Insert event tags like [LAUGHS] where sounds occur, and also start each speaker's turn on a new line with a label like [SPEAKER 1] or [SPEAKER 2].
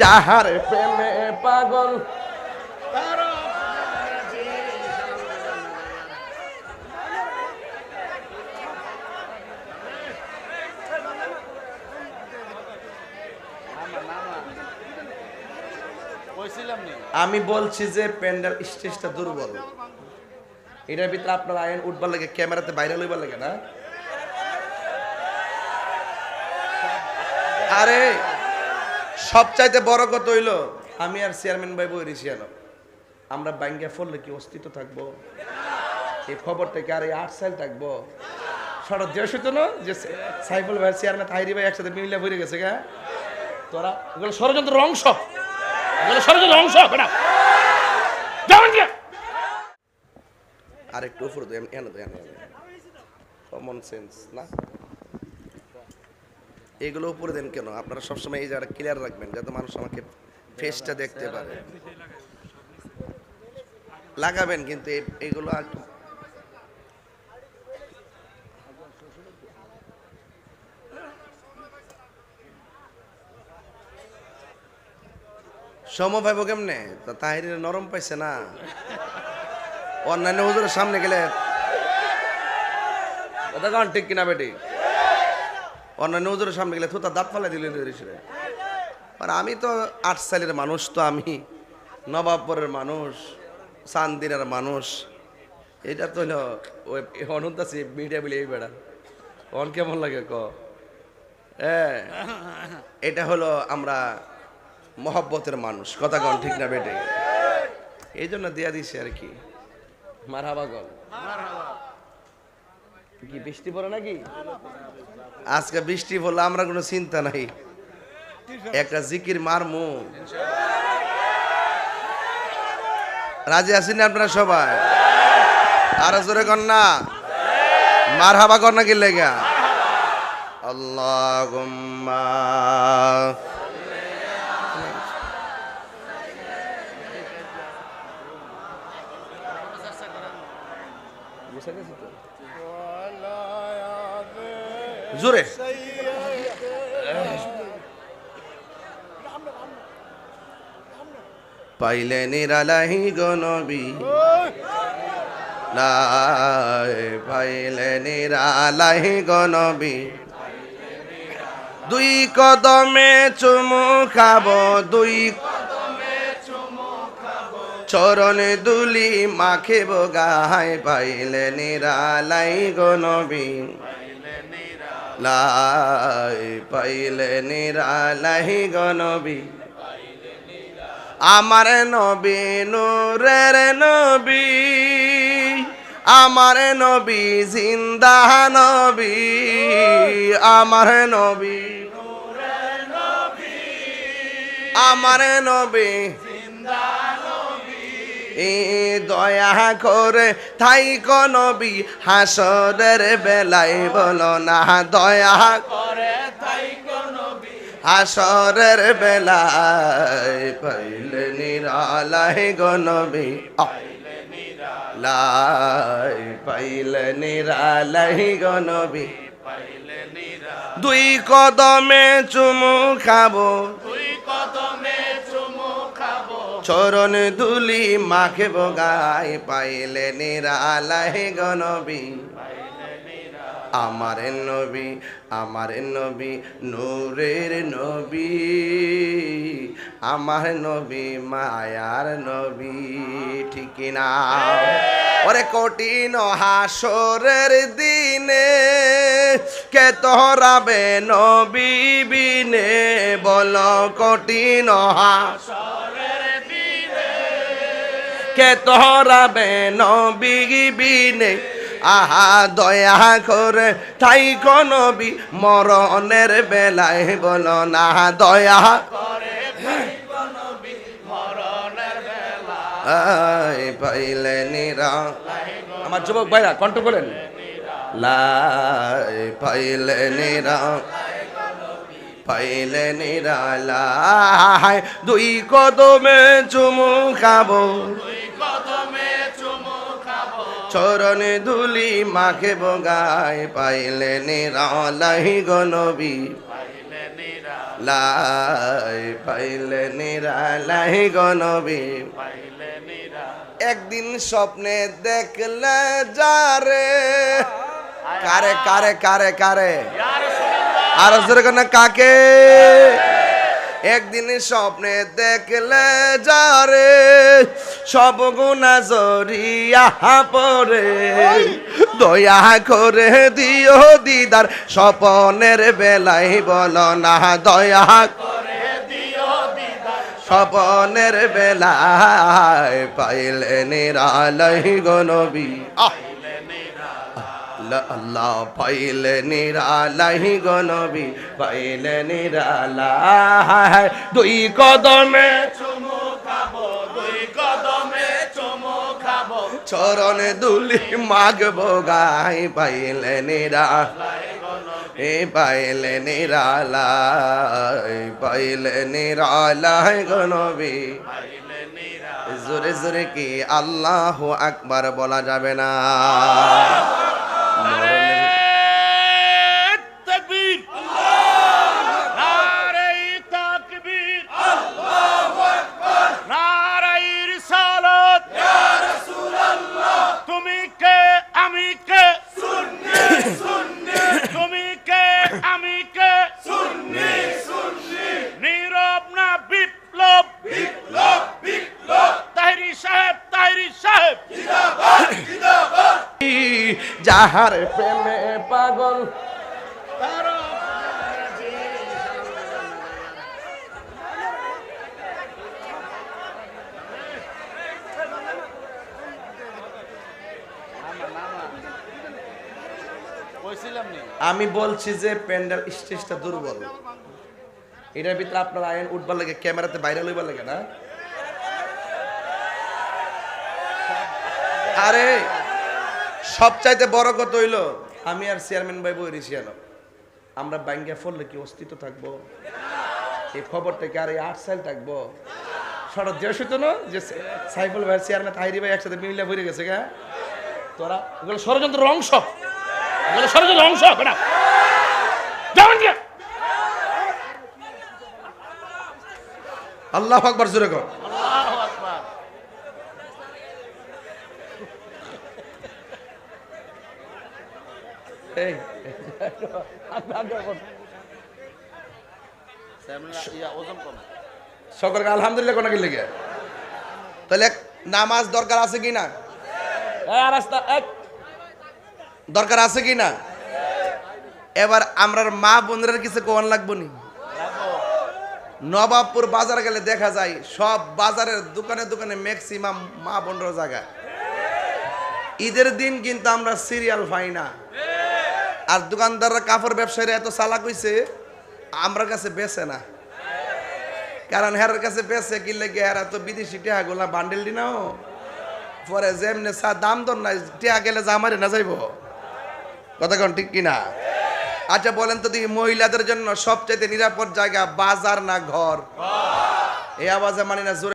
[SPEAKER 1] যাহার প্রেমে পাগল। আমি বলছি যে প্যান্ডেল স্টেজটা দুর্বল। এটার ভিতরে আপনার আইন উঠবার লাগে, ক্যামেরাতে বাইরে লইবার লাগে না। আরে! সবচাইতে বড় কথা হইল, আমি আর চেয়ারম্যান ভাই বই রিসিয়ানো আমরা ব্যাংকে ফললে কি অস্তিত্ব থাকব? এই খবরটা কি আর এই আট সাইল থাকব? সড়ক দেশ হইতো না, যে সাইফুল ভাই চেয়ারম্যান হাইরি ভাই একসাথে মিলে ভরে গেছে, গা। তোরা এগুলো ষড়যন্ত্রের অংশ। এগুলো অংশ, বেটা। যাবেন কি আর একটু উপরে দেন এনে দেন কমন সেন্স না? এগুলো উপরে দেন কেন? আপনারা সবসময় এই জায়গাটা ক্লিয়ার রাখবেন, যাতে মানুষ আমাকে ফেসটা দেখতে পারে। লাগাবেন কিন্তু এগুলো একটু সম পাইব কেমনে? তা তাহিরের নরম পাইছে না? অন্যান্য হুজুরের সামনে গেলে ঠিক কিনা বেটি? অন্যান্য হুজুরের সামনে গেলে থুতা দাঁত ফালাই দিলেন রে আর আমি তো আট সালের মানুষ, তো আমি নবাবপুরের মানুষ, চান্দিনার মানুষ। এটা তো হলো ওই অনুন্ত আছে, মিডিয়া বলে এই বেড়া। অন কেমন লাগে ক? হ্যাঁ এটা হলো আমরা মহব্বতের মানুষ। কথা কন ঠিক না বেটে? এই জন্য দিয়া দিছে আর কি। মার হাবা গল। কি, বৃষ্টি পড়ে নাকি? আজকে বৃষ্টি হলো আমরা কোনো চিন্তা নাই। একটা জিকির মারমু। রাজি আছেন আপনারা সবাই? আর জোরে কর না? মার হাবা কর না কি লেগা? আল্লাহ জোরে। পাইলে নিরালাহি গনবী পাইলে নিরালাহি গনবী দুই কদমে চুমু খাব, দুই চরণে দুলি মাখে গাহাই পাইলে নিরালাই গনবী লাই পাইলে নিরালাই গনবী আমার নবী নূরের নবী, আমার নবী জিন্দা নবী, আমার নবী আমার নবী এ দয়া করে থাই নবী হাসরের বেলায় বলো না, দয়া করে থাই নবী হাসরের বেলায়, পাইলে নিরালায় গনবী লাই পাইলে নিরালাই গনবী দুই কদমে চুমু খাব চরণ দুলি মাখে বগাই পাইলে নিরালাই গনবী আমার নবী আমার নবী, নূরের নবী। আমার নবী, মায়ার নবী, ঠিক না। ওরে কঠিন হাসরের দিনে কে তোরাবে নবী বিনে? বল কঠিন হাস কে তোরাবে নবী বিনে আহা, দয়া করে ঠাই নবী, মরণের বেলায় বলো না, দয়া পাইলে নিরা। আমার যুবক ভাইরা, কণ্ঠ করেন লাই পাইলে নিরা। পাইলে নিরালাই দুই কদমে চুমু খাব। চরণে ধুলি মাখে বগায় পাইলে নিরালাই গনবী লাই পাইলে নিরালাই। গনবী একদিন স্বপ্নে দেখলে যারে। কারে কারে কারে কারে? আর জোরে কাকে? একদিন স্বপ্নে দেখলে যারে সব গুণা জরিয়া পরে দয়া করে দিও দিদার স্বপনের বেলায় বল না দয়া স্বপনের বেলায় পাইলে নিরালয় গনবী আহ। আল্লাহ পাইলে নিরালাই গনবী পাইলে নিরালাই দুই কদমে চরণ দুলি মাগব গাই, পাইলে নিরা এ পাইলে নিরালাই পাইলে নিরালাই গনবি জোরে জোরে কি আল্লাহ আকবার বলা যাবে না
[SPEAKER 2] তকবীর নারাই তাকবীর নারাই রিসালাত তুমি কে আমি কে তুমি কে আমি কে নীরব না বিপ্লব তাহিরি সাহেব তাহিরি সাহেব
[SPEAKER 1] যাহার প্রেমে পাগল। আমি বলছি যে প্যান্ডেল স্টেজটা দুর্বল। এটার ভিতরে আপনার আইন উঠবার লাগে, ক্যামেরাতে বাইরে লইবার লাগে না? আরে! সবচাইতে বড় কথা হইল, আমি আর চেয়ারম্যান ভাই বই রিসিয়ানো আমরা ব্যাংকে ফললে কি অস্তিত্ব থাকব? এই খবর থেকে আর এই আট সাইল থাকব? সড়ক যে শুতো না যে সাইফুল ভাই, চেয়ারম্যান তাহিরি ভাই একসাথে মিলিয়া ভরে গেছে, গা। তোরা এগুলো ষড়যন্ত্রের অংশ।
[SPEAKER 2] এগুলো ষড়যন্ত্রের অংশ, বেটা।
[SPEAKER 1] আল্লাহ আকবার, জোরে কর। এই [LAUGHS] সকলকে আলহামদুলিল্লাহ কোন কি লেগে তাহলে নামাজ দরকার আছে কি না? দরকার আছে কি না? এবার আমরার মা বোনদের কিছু কোন লাগবো নি? নবাবপুর বাজার গেলে দেখা যায় সব বাজারের দোকানে দোকানে ম্যাক্সিমাম মা বোনর জায়গা ঈদের দিন কিন্তু আমরা সিরিয়াল পাই না। আর দোকানদাররা কাপড় ব্যবসায়ীরা এত চালাক হইছে আমার কাছে বেচে না। কারণ হেরার কাছে বেচে কি লেগে হেরা তো বিদেশি টেহা গোলা বান্ডেল দি নাও। পরে যেমনে চা, দাম দর নাই, টেহা গেলে জামারে না যাইব। কথা কোন ঠিক কিনা? আচ্ছা বলেন তো দেখি, মহিলাদের জন্য সবচাইতে নিরাপদ জায়গা বাজার না ঘর? এই আওয়াজে মানি না, জোরে